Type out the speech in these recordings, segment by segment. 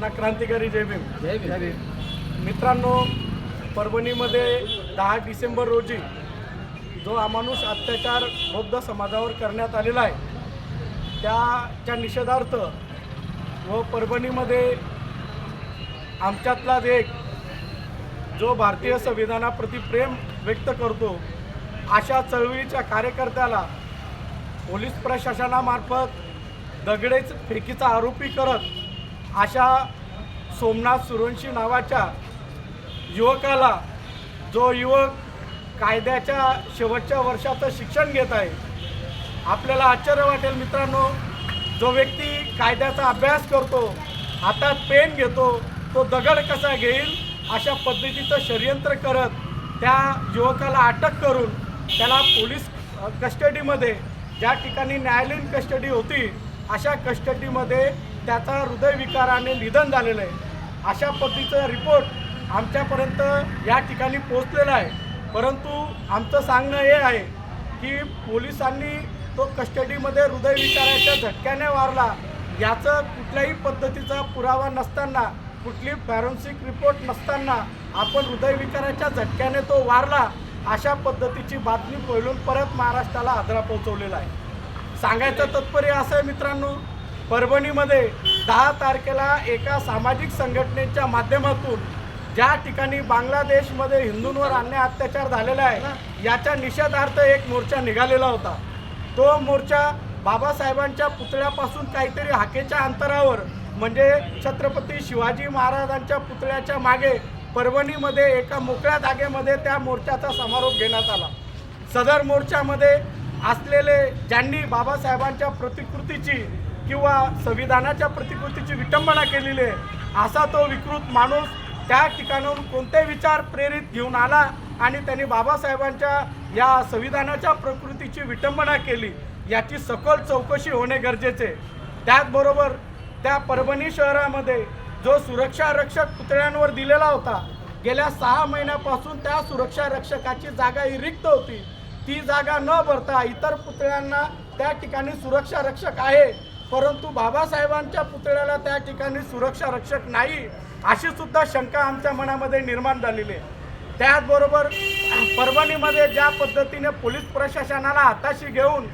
ना क्रांतिकारी जय भीम. जय भीम. मित्रांनो परभणीमध्ये दहा डिसेंबर रोजी जो अमानुष अत्याचार बौद्ध समाजावर करण्यात आलेला आहे त्याच्या निषेधार्थ व परभणीमध्ये आमच्यातलाच एक जो भारतीय संविधानाप्रती प्रेम व्यक्त करतो अशा चळवळीच्या कार्यकर्त्याला पोलीस प्रशासनामार्फत दगडेच फेकीचा आरोपी करत अशा सोमनाथ सुरवंशी नावाच्या युवकाला जो युवक कायद्याच्या शेवटच्या वर्षाचं शिक्षण घेत आहे आपल्याला आश्चर्य वाटेल मित्रांनो. जो व्यक्ती कायद्याचा अभ्यास करतो हातात पेन घेतो तो दगड कसा घेईल अशा पद्धतीचं षडयंत्र करत त्या युवकाला अटक करून त्याला पोलीस कस्टडीमध्ये ज्या ठिकाणी न्यायालयीन कस्टडी होती अशा कस्टडीमध्ये त्याचा हृदयविकाराने निधन झालेलं आहे. अशा पद्धतीचा रिपोर्ट आमच्यापर्यंत या ठिकाणी पोहोचलेला आहे. परंतु आमचं सांगणं हे आहे की पोलिसांनी तो कस्टडीमध्ये हृदयविकाराच्या झटक्याने वारला. याचं कुठल्याही पद्धतीचा पुरावा नसताना कुठली फॉरेन्सिक रिपोर्ट नसताना आपण हृदयविकाराच्या झटक्याने तो वारला अशा पद्धतीची बातमी पहिलून परत महाराष्ट्राला आदरा पोहोचवलेला आहे. सांगायचं तात्पर्य असं आहे मित्रांनो परभणीमध्ये दहा तारखेला एका सामाजिक संघटनेच्या माध्यमातून ज्या ठिकाणी बांगलादेशमध्ये हिंदूंवर अन्याय अत्याचार झालेला आहे याच्या निषेधार्थ एक मोर्चा निघालेला होता. तो मोर्चा बाबासाहेबांच्या पुतळ्यापासून काहीतरी हाकेच्या अंतरावर म्हणजे छत्रपती शिवाजी महाराजांच्या पुतळ्याच्या मागे परभणीमध्ये एका मोकळ्या जागेमध्ये त्या मोर्चाचा समारोप घेण्यात आला. सदर मोर्चामध्ये असलेले ज्यांनी बाबासाहेबांच्या प्रतिकृतीची किंवा संविधानाच्या प्रतिकृतीची विटंबना केलेली आहे असा तो विकृत माणूस त्या ठिकाणाहून कोणते विचार प्रेरित घेऊन आला आणि त्यांनी बाबासाहेबांच्या या संविधानाच्या प्रकृतीची विटंबना केली याची सखोल चौकशी होणे गरजेचे त्याचबरोबर त्या परभणी शहरामध्ये जो सुरक्षा रक्षक पुतळ्यांवर दिलेला होता गेल्या सहा महिन्यापासून त्या सुरक्षा रक्षकाची जागा ही रिक्त होती. ती जागा न भरता इतर पुतळ्यांना त्या ठिकाणी सुरक्षा रक्षक आहे. परंतु बाबासाहेबांच्या पुतळ्याला त्या ठिकाणी सुरक्षा रक्षक नाही अशी सुद्धा शंका आमच्या मनामध्ये निर्माण झालेली आहे. त्याचबरोबर परभणीमध्ये ज्या पद्धतीने पोलीस प्रशासनाला हाताशी घेऊन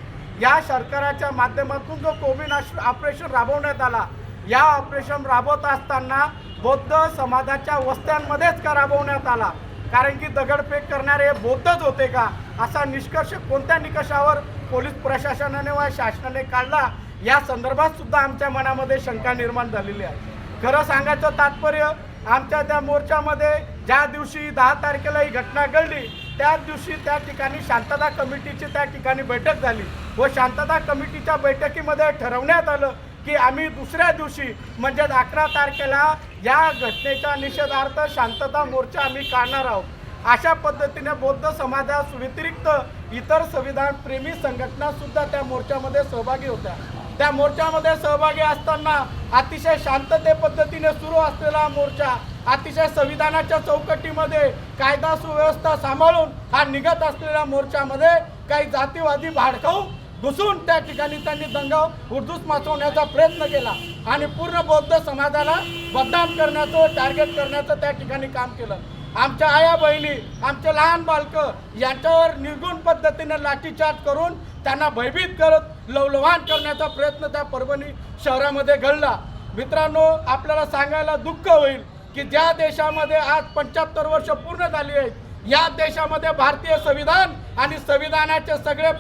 या सरकाराच्या माध्यमातून जो कोविड ऑपरेशन राबवण्यात आला या ऑपरेशन राबवत असताना बौद्ध समाजाच्या वस्त्यांमध्येच का राबवण्यात आला? कारण की दगडफेक करणारे हे बौद्धच होते का? असा निष्कर्ष कोणत्या निकषावर पोलीस प्रशासनाने वा शासनाने काढला? या संदर्भात सुद्धा आमच्या मनामध्ये शंका निर्माण झालेली आहे. खरं सांगायचं तात्पर्य आमच्या त्या मोर्चामध्ये ज्या दिवशी दहा तारखेला ही घटना घडली त्याच दिवशी त्या ठिकाणी शांतता कमिटीची त्या ठिकाणी बैठक झाली. व शांतता कमिटीच्या बैठकीमध्ये ठरवण्यात आलं की आम्ही दुसऱ्या दिवशी म्हणजेच अकरा तारखेला या घटनेच्या निषेधार्थ शांतता मोर्चा आम्ही काढणार आहोत. अशा पद्धतीने बौद्ध समाजास व्यतिरिक्त इतर संविधान प्रेमी संघटना सुद्धा त्या मोर्चामध्ये सहभागी होत्या. त्या मोर्चामध्ये सहभागी असताना अतिशय शांतते पद्धतीने सुरू असलेला मोर्चा अतिशय संविधानाच्या चौकटीमध्ये कायदा सुव्यवस्था सांभाळून हा निघत असलेल्या मोर्चामध्ये काही जातीवादी भाडकाऊ घुसून त्या ठिकाणी त्यांनी दंगा उर्दूस माचवण्याचा प्रयत्न केला आणि पूर्ण बौद्ध समाजाला बदनाम करण्याचं टार्गेट करण्याचं त्या ठिकाणी काम केलं. आमच्या आया बहिणी आमचे लहान बालकं यांच्यावर निर्गुण पद्धतीने लाठीचार्ज करून त्यांना भयभीत करत लवलवान करण्याचा प्रयत्न त्या परभणी शहरामध्ये घडला. मित्रांनो आपल्याला सांगायला दुःख होईल की ज्या देशामध्ये आज पंच्याहत्तर वर्ष पूर्ण झाली आहेत या देशामध्ये भारतीय संविधान आणि संविधानाचे सगळे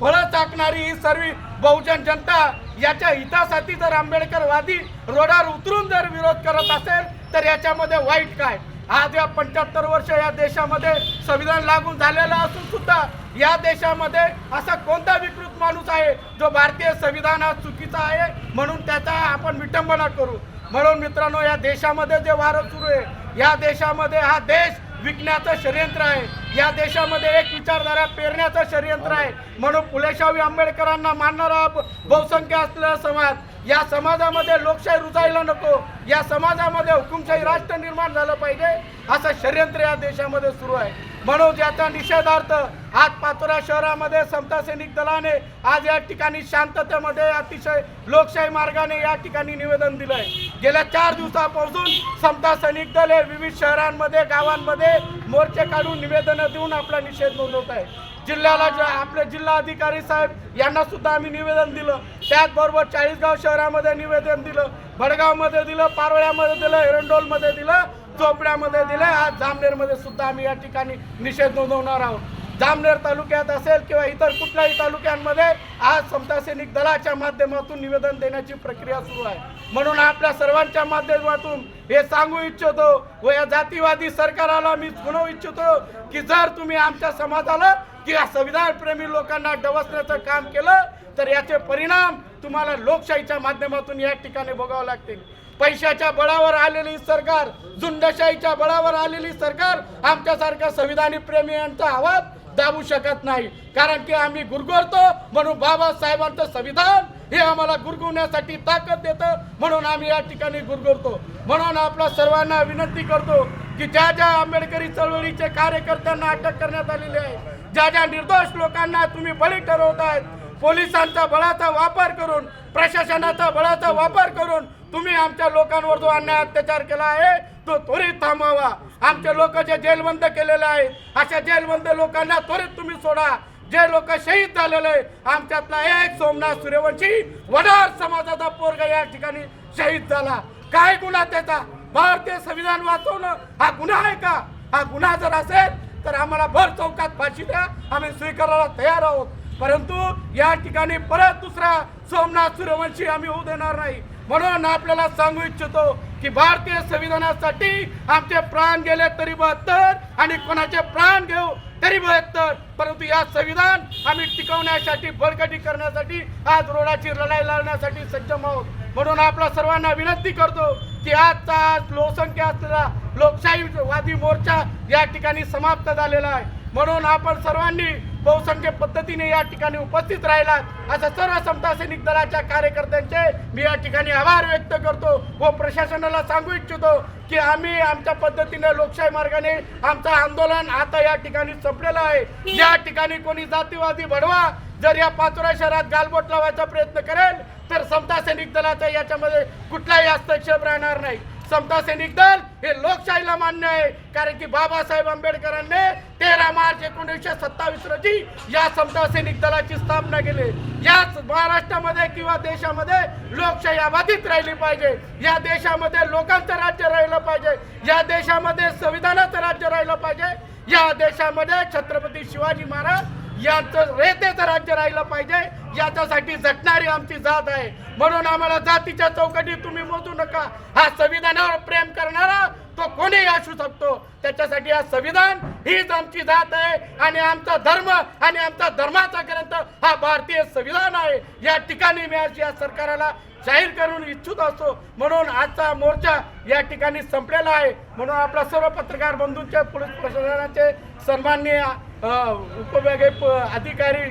फळं चाकणारी ही सर्व बहुजन जनता याच्या हितासाठी जर आंबेडकरवादी रोडावर उतरून जर विरोध करत असेल तर याच्यामध्ये वाईट काय? आज या पंच्याहत्तर वर्ष या देशामध्ये संविधान लागू झालेलं असून सुद्धा या देशामध्ये असा कोणता विकृत माणूस आहे जो भारतीय संविधान हा चुकीचा आहे म्हणून त्याचा आपण विटंबना करू? म्हणून मित्रांनो या देशामध्ये जे वारं सुरू आहे या देशामध्ये हा देश विकण्याचं षडयंत्र आहे. या देशामध्ये एक विचारधारा पेरण्याचं षडयंत्र आहे. म्हणून फुलेशाही आंबेडकरांना मानणारा बहुसंख्य असलेला समाज या समाजामध्ये लोकशाही रुजायला नको. या समाजामध्ये हुकुमशाही राष्ट्र निर्माण झालं पाहिजे. असं षडयंत्र या देशामध्ये सुरू आहे. म्हणून याचा निषेधार्थ आज पाचोरा शहरामध्ये समता सैनिक दलाने आज या ठिकाणी शांततेमध्ये अतिशय लोकशाही मार्गाने या ठिकाणी निवेदन दिलंय. गेल्या चार दिवसापासून समता सैनिक दल हे विविध शहरांमध्ये गावांमध्ये मोर्चे काढून निवेदनं देऊन आपला निषेध नोंदवत आहे. जिल्ह्याला जे आपले जिल्हा अधिकारी साहेब यांना सुद्धा आम्ही निवेदन दिलं. त्याचबरोबर चाळीसगाव शहरामध्ये निवेदन दिलं. भडगावमध्ये दिलं पारोळ्यामध्ये दिलं एरंडोलमध्ये दिलं. चोपड्यामध्ये दिलं आज जामनेरमध्ये सुद्धा आम्ही या ठिकाणी निषेध नोंदवणार आहोत. जामनेर तालुक्यात असेल किंवा इतर कुठल्याही तालुक्यांमध्ये आज समता सैनिक दलाच्या माध्यमातून निवेदन देण्याची प्रक्रिया सुरू आहे. म्हणून आपल्या सर्वांच्या माध्यमातून हे सांगू इच्छितो व या जातीवादी सरकाराला मी सुनवू इच्छितो की जर तुम्ही आमच्या समाजाला किंवा संविधान प्रेमी लोकांना डवसण्याचं काम केलं तर याचे परिणाम तुम्हाला लोकशाहीच्या माध्यमातून या ठिकाणी बघावं लागतील. पैशाच्या बळावर आलेली सरकार झुंडशाहीच्या बळावर आलेली सरकार आमच्यासारख्या संविधानी प्रेमी यांचा आवाज दाबू शकत नाही. कारण की आम्ही गुरगुरतो म्हणून बाबासाहेबांचं संविधान हे आम्हाला गुरगुरण्यासाठी ताकद देतं म्हणून आम्ही या ठिकाणी गुरगुरतो. म्हणून आपल्या सर्वांना विनंती करतो की ज्या ज्या आंबेडकरी चळवळीचे कार्यकर्त्यांना अटक करण्यात आलेली आहे ज्या ज्या निर्दोष लोकांना तुम्ही बळी ठरवत आहेत पोलिसांचा बळाचा वापर करून प्रशासनाचा बळाचा वापर करून तुम्ही आमच्या लोकांवर जो अन्याय अत्याचार केला आहे तो त्वरित थांबवावा आमचे लोक जे जेलबंद केलेले आहेत अशा जेलबंद लोकांना त्वरित तुम्ही सोडा. जे लोक शहीद झालेले आमच्यातला एक सोमनाथ सूर्यवंशी वडार समाजाचा पोरगा या ठिकाणी शहीद झाला. काय गुन्हा त्याचा? भारतीय संविधान वाचवणं हा गुन्हा आहे का? हा गुन्हा जर असेल तर आम्हाला भर चौकात फाशी द्या. आम्ही स्वीकारायला तयार आहोत. परंतु या ठिकाणी परत दुसरा सोमनाथ सूर्यवंशी आम्ही होऊ देणार नाही. म्हणून आपल्याला सांगू इच्छितो की भारतीय संविधानासाठी आमचे प्राण गेले तरी बहात्तर आणि कोणाचे प्राण घेऊ तरी बहात्तर. परंतु या संविधान आम्ही टिकवण्यासाठी बळकटी करण्यासाठी आज रोडाची लढाई लढण्यासाठी सज्जम आहोत. म्हणून आपल्या सर्वांना विनंती करतो की आजचा आज लोकसंख्या असलेला लोकशाहीवादी मोर्चा या ठिकाणी समाप्त झालेला आहे. म्हणून आपण सर्वांनी बहुसंख्य पद्धतीने या ठिकाणी उपस्थित राहिलात. असं सर्व समता सैनिक दलाच्या कार्यकर्त्यांचे मी या ठिकाणी आभार व्यक्त करतो व प्रशासनाला सांगू इच्छितो की आम्ही आमच्या पद्धतीने लोकशाही मार्गाने आमचं आंदोलन आता या ठिकाणी संपलेलं आहे. या ठिकाणी कोणी जातीवादी भडवा जर या पाचोरा शहरात गालबोट लावायचा प्रयत्न करेल तर समता सैनिक दलाचा याच्यामध्ये कुठलाही हस्तक्षेप राहणार नाही. समता सैनिक दल हे लोकशाहीला मान्य आहे. कारण की बाबासाहेब आंबेडकरांनी तेरा मार्च एकोणीसशे सत्तावीस रोजी या समता सैनिक दलाची स्थापना केली. याच महाराष्ट्रामध्ये किंवा देशामध्ये लोकशाही अबाधित राहिली पाहिजे. या देशामध्ये लोकांचं राज्य राहिलं पाहिजे. या देशामध्ये संविधानाचं राज्य राहिलं पाहिजे. या देशामध्ये छत्रपती शिवाजी महाराज यांचं रेतेचं राज्य राहिलं पाहिजे. याच्यासाठी झटणारी आमची जात आहे. म्हणून आम्हाला जातीच्या चौकटीत तुम्ही मोजू नका. हा संविधानावर प्रेम करणारा तो कोणीही असू शकतो. त्याच्यासाठी हा संविधान हीच आमची जात आहे. आणि आमचा धर्म आणि आमचा धर्माचा ग्रंथ हा भारतीय संविधान आहे. या ठिकाणी मी आज या सरकाराला जाहीर करून इच्छुक असतो. म्हणून आजचा मोर्चा या ठिकाणी संपलेला आहे. म्हणून आपला सर्व पत्रकार बंधूंचे पोलीस प्रशासनाचे सन्माननीय उपविभागीय अधिकारी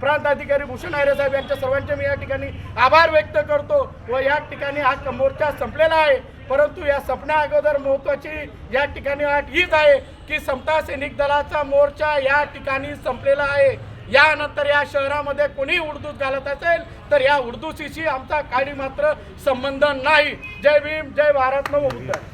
प्रांत अधिकारी भूषण आयरे साहेब यांच्या सर्वांचे मी या ठिकाणी आभार व्यक्त करतो व या ठिकाणी हा मोर्चा संपलेला आहे. परंतु या संपण्या अगोदर महत्वाची या ठिकाणी अट हीच आहे की समता सैनिक दलाचा मोर्चा या ठिकाणी संपलेला आहे. यानंतर या शहरामध्ये कोणी उर्दूत घालत असेल तर या उर्दूशीशी आमचा काही मात्र संबंध नाही. जय भीम जय भारत नव